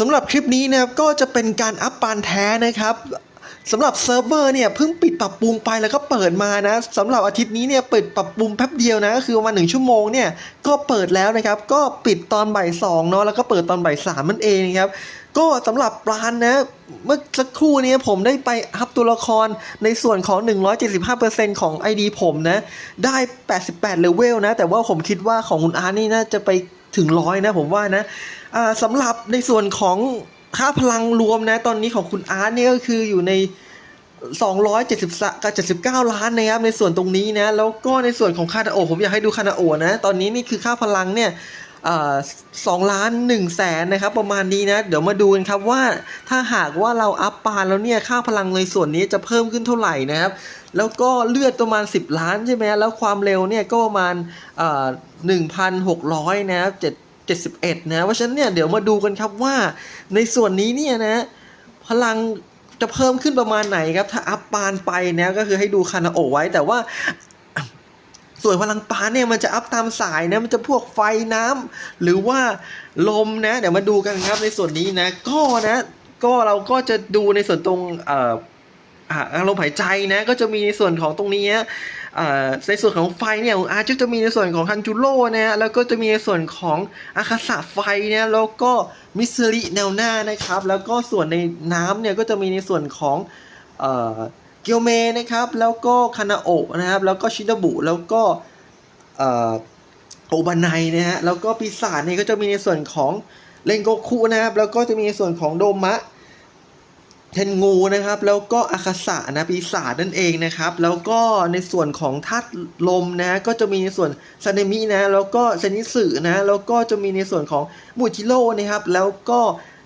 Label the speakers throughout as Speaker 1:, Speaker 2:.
Speaker 1: สำหรับคลิปนี้นะครับก็จะเป็นการอัพปานแท้นะครับสำหรับเซิร์ฟเวอร์เนี่ยเพิ่งปิดปรับปรุงไปแล้วก็เปิดมานะสำหรับอาทิตย์นี้เนี่ยเปิดปรับปรุงแป๊บเดียวนะก็คือประมาณหนึ่งชั่วโมงเนี่ยก็เปิดแล้วนะครับก็ปิดตอนบ่ายสองเนาะแล้วก็เปิดตอนบ่ายสามนั่นเองนะครับก็สำหรับปลานนะเมื่อสักครู่นี้ผมได้ไปอัพตัวละครในส่วนของ 175%ของ ID ผมนะได้ 88เลเวลนะแต่ว่าผมคิดว่าของคุณอาร์นี่น่าจะไปถึงร้อยนะผมว่านะ สำหรับในส่วนของค่าพลังรวมนะ ตอนนี้ของคุณอาร์ตเนี่ยก็คืออยู่ใน 270กับ79 ล้านนะครับ ในส่วนตรงนี้นะ แล้วก็ในส่วนของคานาโอผมอยากให้ดูคานาโอนะ ตอนนี้นี่คือค่าพลังเนี่ยสองล้านหนึ่งแสนนะครับประมาณนี้นะ เดี๋ยวมาดูกันครับว่าถ้าหากว่าเราอัพปานแล้วเนี่ยค่าพลังในส่วนนี้จะเพิ่มขึ้นเท่าไหร่นะครับ แล้วก็เลือดประมาณ 10 ล้านใช่ไหมแล้วความเร็วเนี่ยก็ประมาณอ่า1,600นะครับ 71นะเพราะฉะนั้นเนี่ยเดี๋ยวมาดูกันครับว่าในส่วนนี้เนี่ยนะพลังจะเพิ่มขึ้นประมาณไหนครับ ถ้าอัพปานไปนะก็คือให้ดูคานาโอไว้แต่ว่าส่วนพลังปานเนี่ยมันจะอัพตามสายนะมันจะพวกไฟน้ำหรือว่าลมนะ เดี๋ยวมาดูกันครับในส่วนนี้นะ ก็นะ ก็เราก็จะดูในส่วนตรงเอ่อ อ่ารมณ์หายใจนะก็จะมีในส่วนของตรงนี้ในส่วนของไฟเนี่ยของอาร์ตจะมีในส่วนของคันจูโร่นะฮะแล้วก็จะมีในส่วนของอาคาสะไฟเนี่ยแล้วก็มิสซิริแนวหน้านะครับ แล้วก็ส่วนในน้ำเนี่ยก็จะมีในส่วนของเกียวเมนะครับ แล้วก็คานาโอะนะครับ แล้วก็ชินดาบุแล้วก็โอบานายนะฮะแล้วก็ปีศาจเนี่ยก็จะมีในส่วนของเลนโกคุนะครับ แล้วก็จะมีในส่วนของโดมะ เทนงูนะครับ แล้วก็อาคาสะนะปีศาจนั่นเองนะครับ แล้วก็ในส่วนของธาตุลมนะ ก็จะมีในส่วนซาเนมินะ แล้วก็เซนิสึนะ แล้วก็จะมีในส่วนของมูจิโร่นะครับ แล้วก็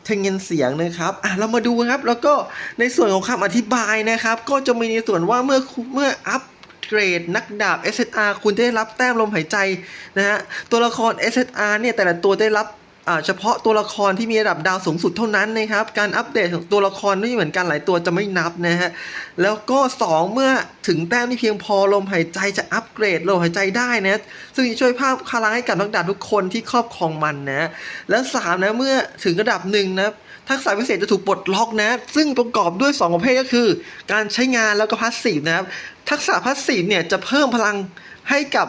Speaker 1: เทงเงินเสียงนะครับ อะ เรามาดูครับ แล้วก็ในส่วนของคำอธิบายนะครับ ก็จะมีในส่วนว่าเมื่อเมื่ออัพเกรดนักดาบ SSR คุณได้รับแต้มลมหายใจนะฮะ ตัวละคร SSR เนี่ยแต่ละตัวได้รับ เฉพาะตัวละครที่มีระดับดาวสูงสุดเท่านั้นนะครับ การอัปเดตของตัวละครไม่เหมือนกันหลายตัวจะไม่นับนะฮะ แล้วก็ 2 เมื่อถึงแต้มที่เพียงพอลมหายใจจะอัปเกรดลมหายใจได้นะ ซึ่งจะช่วยเพิ่มพลังให้กับนักดาบทุกคนที่ครอบครองมันนะ แล้ว3นะเมื่อถึงระดับหนึ่งนะทักษะพิเศษจะถูกปลดล็อกนะ ซึ่งประกอบด้วย 2 ประเภทก็คือ การใช้งานแล้วก็พาสซีฟนะครับ ทักษะพาสซีฟเนี่ยจะเพิ่มพลังให้กับ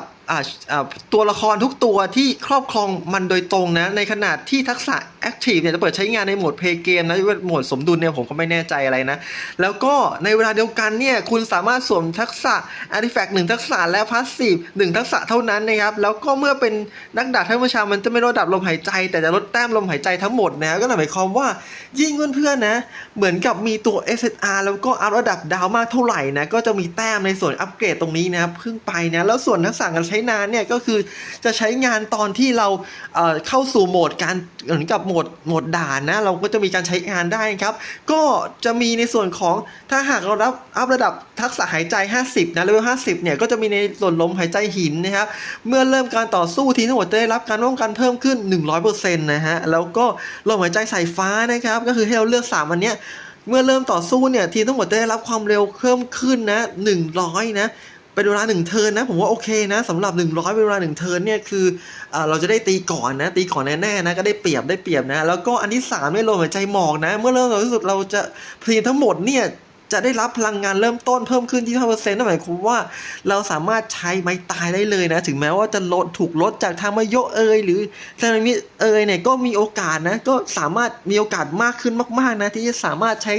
Speaker 1: ตัวละครทุกตัวที่ครอบครองมันโดยตรงนะ ในขณะที่ทักษะแอคทีฟเนี่ยจะเปิดใช้งานในโหมดเพย์เกมนะโหมดสมดุลเนี่ยผมก็ไม่แน่ใจอะไรนะ แล้วก็ในเวลาเดียวกันเนี่ยคุณสามารถสวมทักษะ Artifact หนึ่งทักษะและพาสซีฟหนึ่งทักษะเท่านั้นนะครับ แล้วก็เมื่อเป็นนักดาบท่านผู้ชามันจะไม่ลดดับลมหายใจ แต่จะลดแต้มลมหายใจทั้งหมดนะก็หมายความว่ายิ่งเพื่อนๆนะ เหมือนกับมีตัว SSR แล้วก็อัพระดับดาวมากเท่าไหร่นะก็จะมีแต้มในส่วนอัปเกรดตรงนี้นะครับเพิ่งไปนะแล้วส่วนทักษะการใช้ช้นานเนี่ยก็คือจะใช้งานตอนที่เราเเข้าสู่โหมดการเหมือนกับโหมดโหมดด่านนะเราก็จะมีการใช้งานได้ครับ ก็จะมีในส่วนของถ้าหากเรารับอัพระดับทักษะหายใจ 50 นะเลเวล50 เนี่ยก็จะมีในส่วนลมหายใจหินนะครับเมื่อเริ่มการต่อสู้ทีมทั้งหมดจะได้รับการป้องกันเพิ่มขึ้น 100%นะฮะแล้วก็ลมหายใจสายฟ้านะครับ ก็คือให้เราเลือก 3 อันเนี้ยเมื่อเริ่มต่อสู้เนี่ยทีมทั้งหมดจะได้รับความเร็วเพิ่มขึ้นนะ 100 นะ เป็นเวลาหนึ่งเทินนะ ผมว่าโอเคนะสำหรับ 100 เป็นเวลาหนึ่งเทินเนี่ยคือเอเราจะได้ตีก่อนนะ ตีก่อนแน่ๆนะก็ได้เปรียบได้เปรียบนะ แล้วก็อันที่3ไม่ลมหายใจหมอกนะ เมื่อเริ่มต่อที่สุดเราจะทีทั้งหมดเนี่ยจะได้รับพลังงานเริ่มต้นเพิ่มขึ้นที่5%นั่นหมายความว่าเราสามารถใช้ไม้ตายได้เลยนะ ถึงแม้ว่าจะลดถูกลดจากทางมายโยเอยหรือซานามิเอยเนี่ยก็มีโอกาสนะ ก็สามารถมีโอกาสมากขึ้นมากๆนะ ที่จะสามารถใช้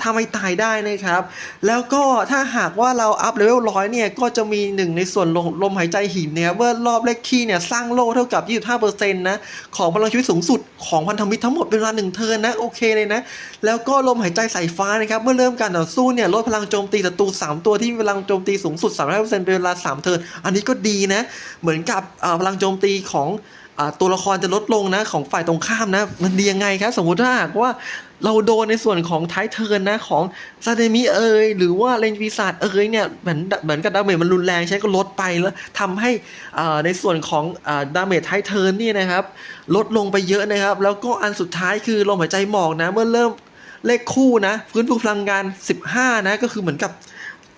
Speaker 1: ถ้าไม่ตายได้นะครับ แล้วก็ถ้าหากว่าเราอัพเลเวลร้อยเนี่ย ก็จะมีหนึ่งในส่วนลมลมหายใจหินเนี่ยเมื่อรอบเลขคี่เนี่ย สร้างโลเท่ากับ 25%นะ ของพลังชีวิตสูงสุดของพันธมิตรทั้งหมดเป็นเวลาหนึ่งเทินนะ โอเคเลยนะ แล้วก็ลมหายใจสายฟ้านะครับ เมื่อเริ่มการต่อสู้เนี่ย ลดพลังโจมตีศัตรู3 ตัวที่พลังโจมตีสูงสุด 35%เป็นเวลา 3 เทินอันนี้ก็ดีนะ เหมือนกับอ่าพลังโจมตีของอ่าตัวละครจะลดลงนะของฝ่ายตรงข้ามนะ มันดียังไงครับ สมมุติถ้าหากว่า เราโดนในส่วนของท้ายเทิร์นนะของซาเดมิเอยหรือว่าเลนปีศาจเอยเนี่ยเหมือนเหมือนกับดาเมจมันรุนแรงใช้ก็ลดไปแล้วทำให้อ่ในส่วนของอดาเมจท้ายเทิร์นนี่นะครับ ลดลงไปเยอะนะครับ แล้วก็อันสุดท้ายคือลมหายใจหมอกนะ เมื่อเริ่มเลขคู่นะฟื้นฟูพลังงาน 15 นะก็คือเหมือนกับ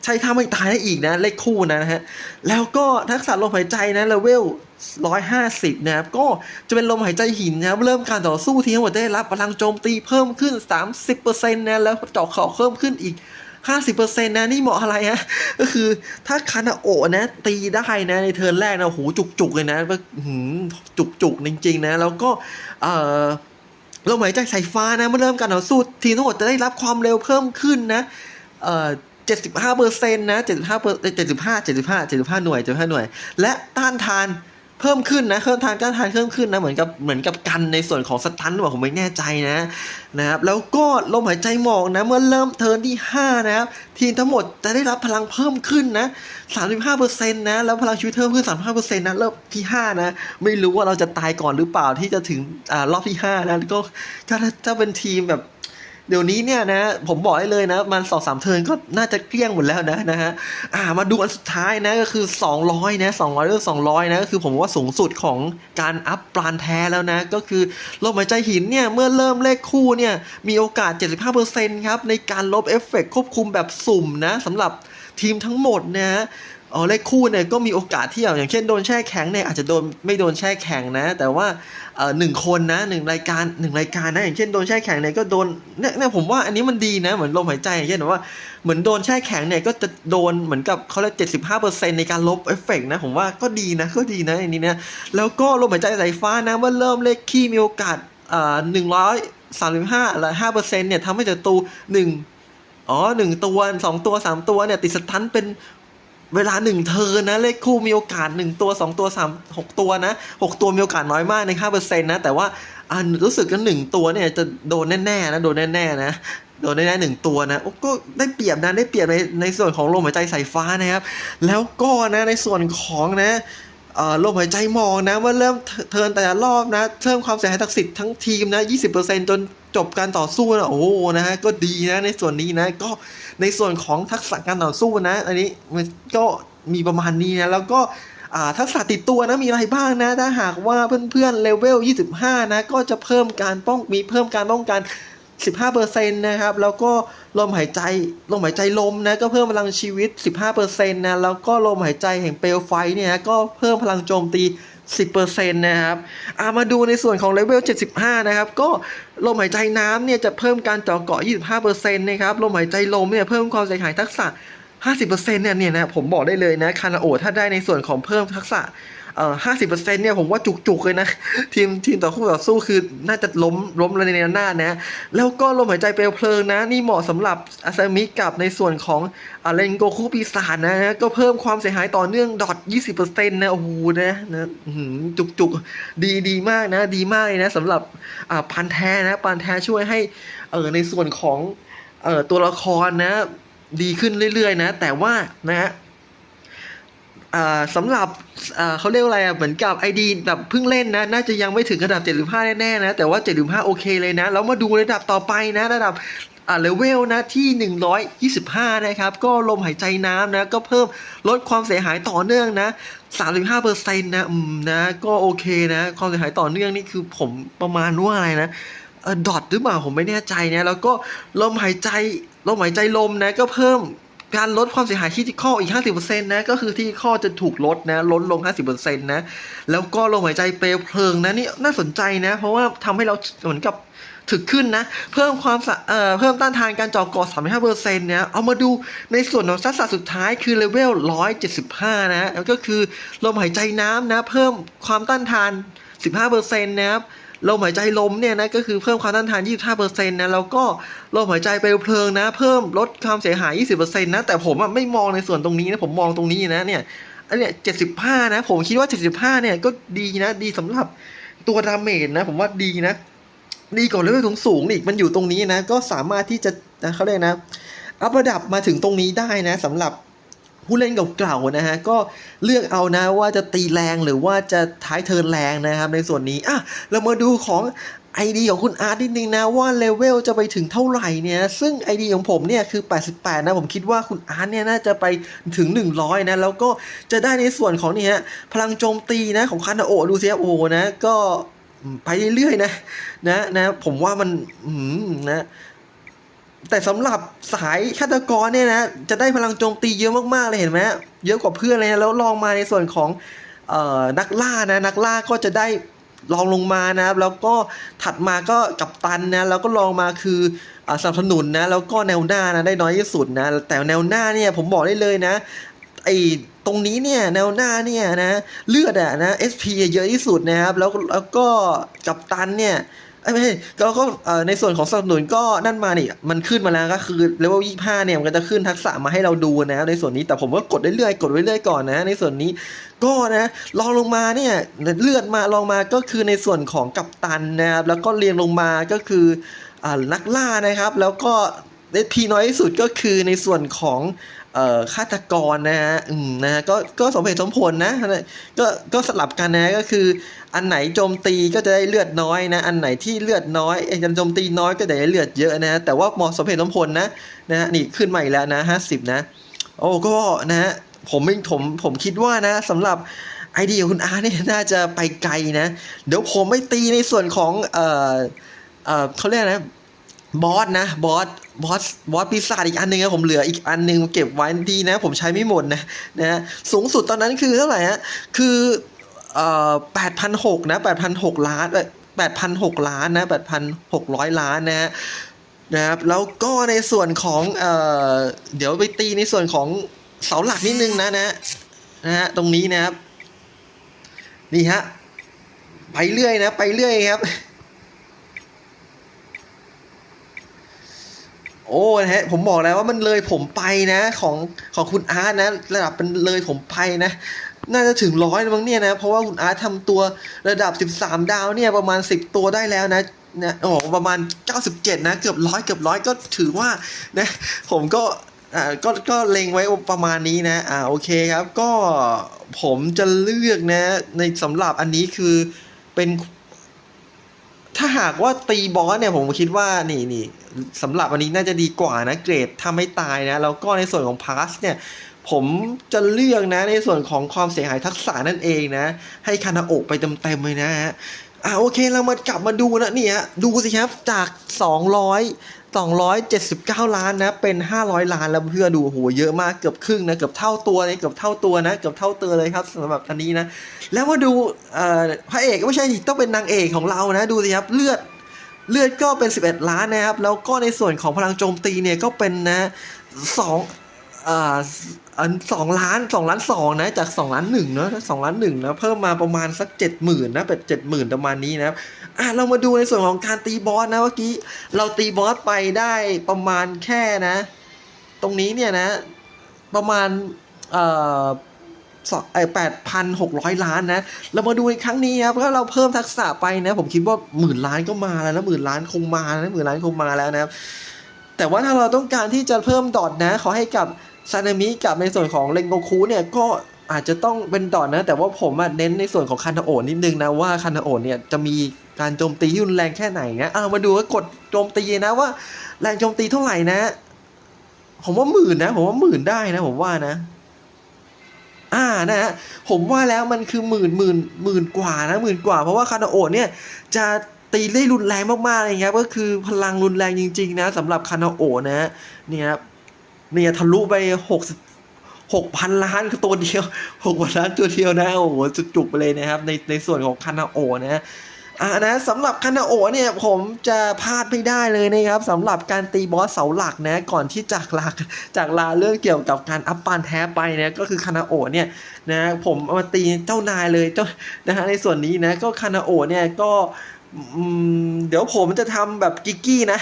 Speaker 1: ใช้ท่าไม่ตายได้อีกนะ เลขคู่นะฮะแล้วก็ทักษะลมหายใจนะเลเวล 150 นะครับ ก็จะเป็นลมหายใจหินนะครับ เริ่มการต่อสู้ทีมทั้งหมดได้รับพลังโจมตีเพิ่มขึ้น 30%นะ แล้วเจาะเข่าเพิ่มขึ้นอีก 50%นะ นี่เหมาะอะไรฮะ ก็คือถ้าคานาโอะนะ ตีได้นะ ในเทิร์นแรกนะโอ้โหจุกๆเลยนะแบบหืมจุกๆจริงๆนะ แล้วก็ เอ่อลมหายใจสายฟ้านะ เมื่อเริ่มการต่อสู้ทีมทั้งหมดจะได้รับความเร็วเพิ่มขึ้นนะ เอ่อ75เปอร์เซ็นต์นะ75เปอร์75 75 75 หน่วย75หน่วย และต้านทาน เพิ่มขึ้นนะเพิ่มทานต้านทานเพิ่มขึ้นนะเหมือนกับเหมือนกับกันในส่วนของสตันหรือเปล่าผมไม่แน่ใจนะนะครับแล้วก็ลมหายใจหมอกนะเมื่อเริ่มเทิร์นที่ 5 นะครับ ทีมทั้งหมดจะได้รับพลังเพิ่มขึ้นนะ 35%นะแล้วพลังชีวิตเพิ่มขึ้น 35%นะเริ่มที่5นะไม่รู้ว่าเราจะตายก่อนหรือเปล่าที่จะถึงอ่ารอบที่5นะก็ถ้าถ้าเป็นทีมแบบ เดี๋ยวนี้เนี่ยนะผมบอกให้เลยนะ มันสองสามเทินก็น่าจะเกลี้ยงหมดแล้วนะนะฮะอ่ามาดูอันสุดท้ายนะก็คือ 200 นะ 200เรื่อง200 นะก็คือผมว่าสูงสุดของการอัพปราณแท้แล้วนะ ก็คือลมหายใจหินเนี่ย เมื่อเริ่มเลขคู่เนี่ย มีโอกาส 75%ครับ ในการลบเอฟเฟกควบคุมแบบสุ่มนะสำหรับทีมทั้งหมดนะฮะ อ๋อเลขคู่เนี่ยก็มีโอกาสที่อย่างเช่นโดนแช่แข็งเนี่ยอาจจะโดนไม่โดนแช่แข็งนะ แต่ว่าเอ่อหนึ่งคนนะหนึ่งรายการหนึ่งรายการนะอย่างเช่นโดนแช่แข็งเนี่ยก็โดนเนี่ยเนี่ยผมว่าอันนี้มันดีนะเหมือนลมหายใจอย่างเช่นแบบว่าเหมือนโดนแช่แข็งเนี่ยก็จะโดนเหมือนกับเขาเรียกเจ็ดสิบห้าเปอร์เซ็นต์ในการลบเอฟเฟกต์นะผมว่าก็ดีนะก็ดีนะอันนี้นะแล้วก็ลมหายใจสายฟ้านะว่าเริ่มเลขคี่มีโอกาสเอ่อหนึ่งร้อยสามสิบห้าละห้าเปอร์เซ็นต์เนี่ยทำให้ศัตรูหนึ่งอ๋อหนึ่งตัวสองตัวสามตัวเนี่ยติดสตันเป็น เวลาหนึ่งเทอนะเลขคู่มีโอกาสหนึ่งตัวสองตัวสามหกตัวนะหกตัวมีโอกาสน้อยมากในห้าเปอร์เซ็นต์นะ แต่ว่าอ่ารู้สึกกันหนึ่งตัวเนี่ยจะโดนแน่ๆนะโดนแน่ๆนะโดนแน่ๆหนึ่งตัวนะก็ได้เปรียบนะได้เปรียบในในส่วนของลมหายใจสายฟ้านะครับ แล้วก็นะในส่วนของนะ ลมหายใจมองนะว่าเริ่มเทิร์นแต่ละรอบนะเพิ่มความเสียหายทักษิณทั้งทีมนะ20%จนจบการต่อสู้นะโอ้โหนะฮะก็ดีนะในส่วนนี้นะ ก็ในส่วนของทักษะการต่อสู้นะ อันนี้มันก็มีประมาณนี้นะแล้วก็ทักษะติดตัวนะมีอะไรบ้างนะ ถ้าหากว่าเพื่อนๆเลเวล 25 นะ ก็จะเพิ่มการป้องมีเพิ่มการป้องกัน 15%นะครับ แล้วก็ลมหายใจลมหายใจลมนะก็เพิ่มพลังชีวิต 15%นะแล้วก็ลมหายใจแห่งเปลวไฟเนี่ยก็เพิ่มพลังโจมตี 10%นะครับอามาดูในส่วนของเลเวล 75 นะครับ ก็ลมหายใจน้ำเนี่ยจะเพิ่มการเจาะเกาะ 25%นะครับลมหายใจลมเนี่ยเพิ่มความเสียหายทักษะ 50%เนี่ยเนี่ยนะผมบอกได้เลยนะคานาโอถ้าได้ในส่วนของเพิ่มทักษะ เอ่อ50%เนี่ยผมว่าจุกๆเลยนะ ทีมทีมต่อคู่ต่อสู้คือน่าจะล้มล้มเลยในหน้านะ แล้วก็ลมหายใจเปลวเพลิงนะ นี่เหมาะสำหรับอาซามิกับในส่วนของอาเรนโกคุปีศาจนะ ก็เพิ่มความเสียหายต่อเนื่องดอท20%นะโอ้โหนะนะอื้อหือจุกๆดีดีมากนะ ดีมากเลยนะสำหรับอ่าพันแท้นะพันแท้ช่วยให้เออในส่วนของเอ่อตัวละครนะ ดีขึ้นเรื่อยๆนะ แต่ว่านะฮะ สำหรับเขาเรียกอะไรอะเหมือนกับ ID แบบเพิ่งเล่นนะ น่าจะยังไม่ถึงระดับ 75 แน่ๆนะ แต่ว่า 75 โอเคเลยนะ แล้วมาดูระดับต่อไปนะ ระดับเลเวลนะที่ 125 นะครับ ก็ลมหายใจน้ำนะ ก็เพิ่มลดความเสียหายต่อเนื่องนะ 35%นะอืมนะ ก็โอเคนะ ความเสียหายต่อเนื่องนี่คือผมประมาณว่าอะไรนะดอทหรือเปล่าผมไม่แน่ใจนะ แล้วก็ลมหายใจลมหายใจลมนะก็เพิ่ม การลดความเสียหายที่ข้ออีก 50%นะ ก็คือที่ข้อจะถูกลดนะ ลดลง 50%นะ แล้วก็ลมหายใจเปลวเพลิงนะนี่น่าสนใจนะ เพราะว่าทำให้เราเหมือนกับถึกขึ้นนะ เพิ่มความเอ่อเพิ่มต้านทานการเจ่อก่อ35%เนี่ยเอามาดูในส่วนของทักษะสุดท้ายคือเลเวล 175 นะแล้วก็คือลมหายใจน้ำนะ เพิ่มความต้านทาน 15%นะครับ ลมหายใจลมเนี่ยนะก็คือเพิ่มความต้านทาน 25%นะแล้วก็ลมหายใจเปลวเพลิงนะ เพิ่มลดความเสียหาย 20%นะแต่ผมอะไม่มองในส่วนตรงนี้นะผมมองตรงนี้นะเนี่ยอันเนี้ย75 นะ ผมคิดว่า 75 เนี่ยก็ดีนะดีสำหรับตัวดาเมจนะ ผมว่าดีนะ ดีกว่าเลเวลสูงสูงอีกมันอยู่ตรงนี้นะ ก็สามารถที่จะนะเขาเรียกนะอัพระดับมาถึงตรงนี้ได้นะสำหรับ ผู้เล่นเก่าๆนะฮะก็เลือกเอานะว่าจะตีแรงหรือว่าจะท้ายเทินแรงนะครับในส่วนนี้อะเรามาดูของไอดีของคุณอาร์ตนิดนึงนะว่าเลเวลจะไปถึงเท่าไหร่เนี่ย ซึ่งไอดีของผมเนี่ยคือ 88 นะ ผมคิดว่าคุณอาร์ตเนี่ยน่าจะไปถึง 100 นะ แล้วก็จะได้ในส่วนของนี่ฮะพลังโจมตีนะของคานาโอดูเซียโอนะ ก็ไปเรื่อยๆนะนะนะผมว่ามันอืมนะ แต่สำหรับสายฆาตกรเนี่ยนะจะได้พลังโจมตีเยอะมากๆเลยเห็นไหมเยอะกว่าเพื่อนเลยนะแล้วลองมาในส่วนของออนักล่านะนักล่าก็จะได้ลองลงมานะครับ แล้วก็ถัดมาก็กัปตันนะแล้วก็ลองมาคืออสนับสนุนนะแล้วก็แนวหน้านะได้น้อยที่สุดนะแต่แนวหน้าเนี่ยผมบอกได้เลยนะไอตรงนี้เนี่ยแนวหน้าเนี่ยนะเลือดอะนะ SP เยอะที่สุดนะครับแล้วแล้วก็กัปตันเนี่ย ไม่ใช่แล้วก็ในส่วนของสนับสนุนก็นั่นมานี่มันขึ้นมาแล้วก็คือเลเวลยี่ห้าเนี่ยมันก็จะขึ้นทักษะมาให้เราดูนะในส่วนนี้แต่ผมก็กดเรื่อยๆกดเรื่อยๆก่อนนะ ในส่วนนี้ก็นะลองลงมาเนี่ยเลือดมาลองมาก็คือในส่วนของกัปตันนะครับแล้วก็เรียงลงมาก็คืออนักล่านะครับ แล้วก็เอพีน้อยที่สุดก็คือในส่วนของ เอ่อฆาตกรนะฮะอืมนะฮะก็ก็สมเหตุสมผลนะก็ก็สลับกันนะก็คืออันไหนโจมตีก็จะได้เลือดน้อยนะ อันไหนที่เลือดน้อยไอ้โจมตีน้อยก็จะได้เลือดเยอะนะ แต่ว่าเหมาะสมเหตุสมผลนะนะฮะนี่ขึ้นมาอีกแล้วนะห้าสิบนะ โอ้ก็นะฮะผมผมผมคิดว่านะสำหรับไอเดียคุณอาร์เนี่ยน่าจะไปไกลนะ เดี๋ยวผมไม่ตีในส่วนของเอ่อเอ่อเขาเรียกนะ บอสนะบอสบอสบอสปีศาจอีกอันหนึงนะผมเหลืออีกอันหนึงเก็บไว้ดีนะ ผมใช้ไม่หมดนะนะฮะสูงสุดตอนนั้นคือเท่าไหร่ฮะคือเอ่อแปดพันหกนะแปดพันหกล้านแปดพันหกล้านนะแปดพันหกร้อยล้านนะฮะนะครับแล้วก็ในส่วนของเอ่อเดี๋ยวไปตีในส่วนของเสาหลักนิดนึงนะนะนะฮะตรงนี้นะครับนี่ฮะไปเรื่อยนะ ไปเรื่อยครับ โอ้นะฮะผมบอกแล้วว่ามันเลยผมไปนะ ของของคุณอาร์ตนะ ระดับเป็นเลยผมไปนะน่าจะถึงร้อยมั้งเนี่ยนะ เพราะว่าคุณอาร์ตทำตัวระดับ 13 ดาวเนี่ยประมาณ 10 ตัวได้แล้วนะนะโอ้ประมาณ 97 นะ เกือบร้อยเกือบร้อยก็ถือว่านะผมก็อ่าก็ก็เล็งไว้ประมาณนี้นะ อ่าโอเคครับ ก็ผมจะเลือกนะ ในสำหรับอันนี้คือเป็น ถ้าหากว่าตีบอสเนี่ยผมคิดว่านี่นี่สำหรับอันนี้น่าจะดีกว่านะเกรดทำให้ตายนะ แล้วก็ในส่วนของพาสเนี่ยผมจะเลือกนะในส่วนของความเสียหายทักษะนั่นเองนะ ให้คานาโอกไปเต็มๆเลยนะฮะอ่าโอเคเรามากลับมาดูนะนี่ฮะดูสิครับจาก 200 279 ล้านนะ เป็น 500 ล้านแล้วเพื่อดูโอ้โหเยอะมากเกือบครึ่งนะ เกือบเท่าตัวเลยเกือบเท่าตัวนะ เกือบเท่าตัวเลยครับสำหรับอันนี้นะ แล้วมาดูพระเอกไม่ใช่ต้องเป็นนางเอกของเรานะ ดูสิครับเลือดเลือดก็เป็น 11 ล้านนะครับ แล้วก็ในส่วนของพลังโจมตีเนี่ยก็เป็นนะสองอ่าอันสองล้านสองล้านสองนะ จากสองล้านหนึ่งเนาะสองล้านหนึ่งนะ เพิ่มมาประมาณสักเจ็ดหมื่นนะ เป็นเจ็ดหมื่นประมาณนี้นะครับ อะเรามาดูในส่วนของการตีบอสนะเมื่อกี้เราตีบอสไปได้ประมาณแค่นะ ตรงนี้เนี่ยนะ ประมาณเอ่อสองไอแปดพันหกร้อยล้านนะ เรามาดูในครั้งนี้ครับถ้าเราเพิ่มทักษะไปนะ ผมคิดว่าหมื่นล้านก็มาแล้วนะหมื่นล้านคงมาแล้วหมื่นล้านคงมาแล้วนะครับ แต่ว่าถ้าเราต้องการที่จะเพิ่มดอทนะ ขอให้กับซานามิกับในส่วนของเรนโกคูเนี่ยก็ อาจจะต้องเป็นดอทนะ แต่ว่าผมอะเน้นในส่วนของคานาโอนิดนึงนะว่าคานาโอเนี่ยจะมีการโจมตีที่รุนแรงแค่ไหนนะเอามาดูว่ากดโจมตีนะว่า แรงโจมตีเท่าไหร่นะ ผมว่าหมื่นนะ ผมว่าหมื่นได้นะผมว่านะอ่านะฮะผมว่าแล้วมันคือหมื่นหมื่นหมื่นกว่านะหมื่นกว่า เพราะว่าคานาโอเนี่ยจะตีได้รุนแรงมากๆเลยครับก็คือพลังรุนแรงจริง ๆ นะสำหรับคานาโอนะเนี่ยเนี่ยทะลุไป หกพันล้านตัวเดียวหกพันล้านตัวเดียวนะโอ้โหจุกๆไปเลยนะครับในในส่วนของคานาโอนะอ่านะสำหรับคานาโอเนี่ยผมจะพลาดไม่ได้เลยนะครับสำหรับการตีบอสเสาหลักนะก่อนที่จากลาจากลาเรื่องเกี่ยวกับการอัพปานแท้ไปนะก็คือคานาโอเนี่ยนะผมเอามาตีเจ้านายเลยเจ้านะฮะในส่วนนี้นะก็คานาโอเนี่ยก็ เดี๋ยวผมจะทำแบบกิกกี้นะ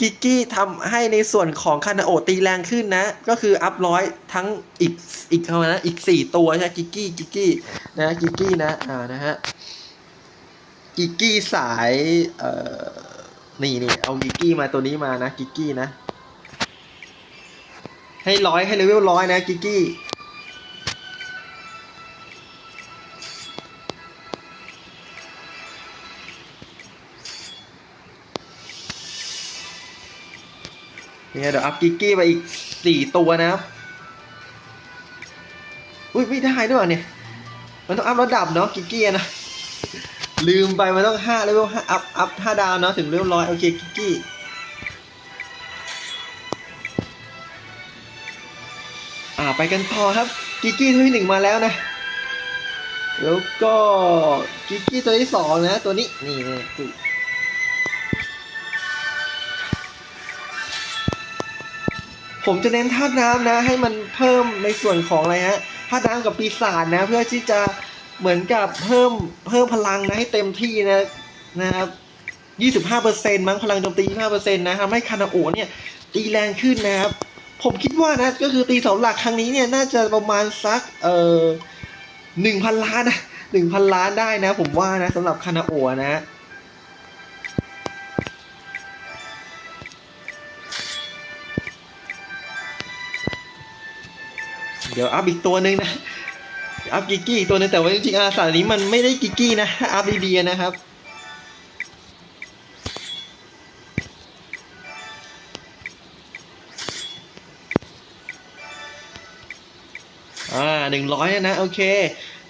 Speaker 1: กิกกี้ทำให้ในส่วนของคานาโอตีแรงขึ้นนะ ก็คืออัพร้อยทั้งอีกอีกเท่านะอีกสี่ตัวใช่ไหมกิกกี้กิกกี้นะกิกกี้นะอ่านะฮะกิกกี้สาย เอ่อ นี่นี่เอากิกกี้มาตัวนี้มานะกิกกี้นะ ให้ร้อยให้เลเวลร้อยนะกิกกี้ เนี่เดี๋ยวอัพกิกกี้ไปอีกสี่ตัวนะครับ อุ้ยไม่ได้ด้วยเนี่ย มันต้องอัพระดับเนาะกิกกี้นะ ลืมไปมันต้องห้าเลเวลห้าอัพอัพห้าดาวเนาะถึงเลเวลร้อยโอเคกิกกี้อ่าไปกันต่อครับกิกกี้ตัวที่หนึ่งมาแล้วนะ แล้วก็กิกกี้ตัวที่สองนะ ตัวนี้นี่นี่ ผมจะเน้นธาตุน้ำนะ ให้มันเพิ่มในส่วนของอะไรฮะธาตุน้ำกับปีศาจนะ เพื่อที่จะเหมือนกับเพิ่มเพิ่มพลังนะให้เต็มที่นะนะครับ25%มั้งพลังโจมตี25%นะทำให้คานาโอเนี่ยตีแรงขึ้นนะครับ ผมคิดว่านะก็คือตีเสาหลักครั้งนี้เนี่ยน่าจะประมาณสักเอ่อหนึ่งพันล้านนะหนึ่งพันล้านได้นะ ผมว่านะสำหรับคานาโอะนะ เดี๋ยวอัพอีกตัวหนึ่งนะ อัพกิกกี้อีกตัวหนึงแต่ว่าจริงๆอาสานี้มันไม่ได้กิกกี้นะ อัพดีๆนะครับอ่าหนึ่งร้อยนะ โอเค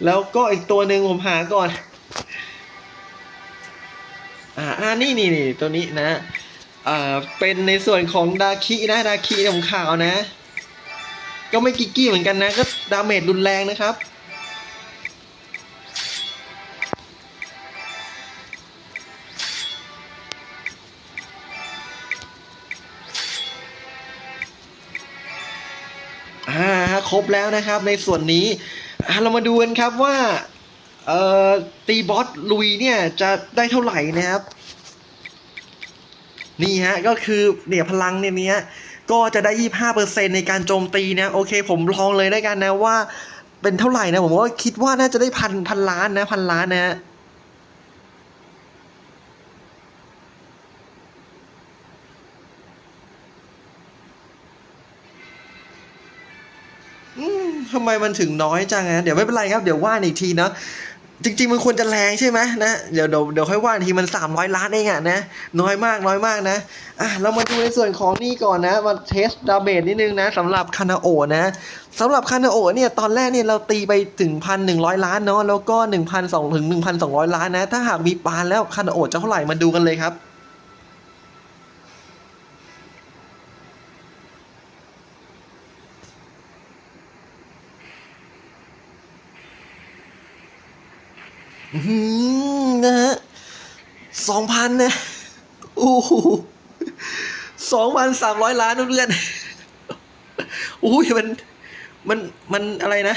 Speaker 1: แล้วก็อีกตัวหนึ่งผมหาก่อน อ่าอ่านี่นี่นี่ตัวนี้นะ อ่า เป็นในส่วนของดาคินะ ดาคิของข่าวนะ ก็ไม่กิกกี้เหมือนกันนะ ก็ดาเมจรุนแรงนะครับ อ่าฮะครบแล้วนะครับในส่วนนี้เรามาดูกันครับว่าเอ่อตีบอสลุยเนี่ยจะได้เท่าไหร่นะครับ นี่ฮะก็คือเนี่ยพลังเนี่ยเนี้ย ก็จะได้ยี่ห้าเปอร์เซ็นในการโจมตีนะ โอเค ผมลองเลยได้กันนะว่าเป็นเท่าไหร่นะ ผมว่าคิดว่าน่าจะได้พันพันล้านนะพันล้านนะอืมทำไมมันถึงน้อยจังนะเดี๋ยวไม่เป็นไรครับ เดี๋ยวว่าอีกทีนะ จริง ๆ มันควรจะแรงใช่ไหมนะเดี๋ยวเดี๋ยวเดี๋ยวค่อยว่านทีมันสามร้อยล้านเองอะนะ น้อยมากน้อยมากนะอะเรามาดูในส่วนของนี่ก่อนนะ มาเทสดาเมจนิดนึงนะสำหรับคานาโอนะสำหรับคานาโอเนี่ยตอนแรกเนี่ยเราตีไปถึงพันหนึ่งร้อยล้านเนาะแล้วก็หนึ่งพันสองถึงหนึ่งพันสองร้อยล้านนะ ถ้าหากมีปานแล้วคานาโอจะเท่าไหร่มาดูกันเลยครับ นะฮะสองพันนะโอ้โหสองพันสามร้อยล้านเพื่อนๆอุ้ยมันมันมันอะไรนะ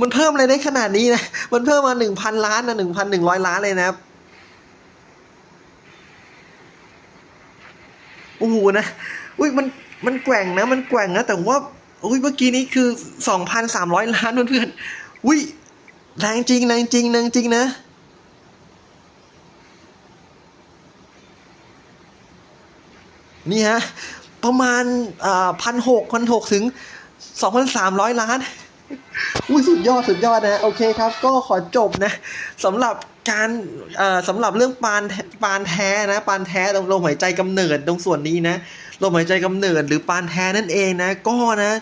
Speaker 1: มันเพิ่มอะไรได้ขนาดนี้นะ มันเพิ่มมาหนึ่งพันล้านนะหนึ่งพันหนึ่งร้อยล้านเลยนะครับโอ้โหนะอุ้ยมันมันแกว่งนะ มันแกว่งนะ แต่ว่าอุ้ยเมื่อกี้นี้คือสองพันสามร้อยล้านเพื่อนๆอุ้ย แรงจริงแรงจริงแรงจริงนะ นี่ฮะ ประมาณพันหกพันหกถึงสองพันสามร้อยล้านอุ้ยสุดยอดสุดยอดนะ โอเคครับ ก็ขอจบนะสำหรับการสำหรับเรื่องปานปานแท้นะ ปานแท้ตรงลมหายใจกำเนิดตรงส่วนนี้นะลมหายใจกำเนิดหรือปานแท้นั่นเองนะ ก็นะ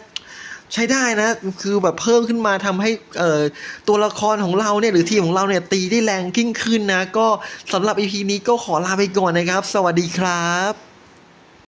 Speaker 1: ใช้ได้นะ คือแบบเพิ่มขึ้นมาทำให้เอ่อตัวละครของเราเนี่ยหรือทีมของเราเนี่ยตีได้แรงยิ่งขึ้นนะ ก็สำหรับอีพีนี้ก็ขอลาไปก่อนนะครับ สวัสดีครับ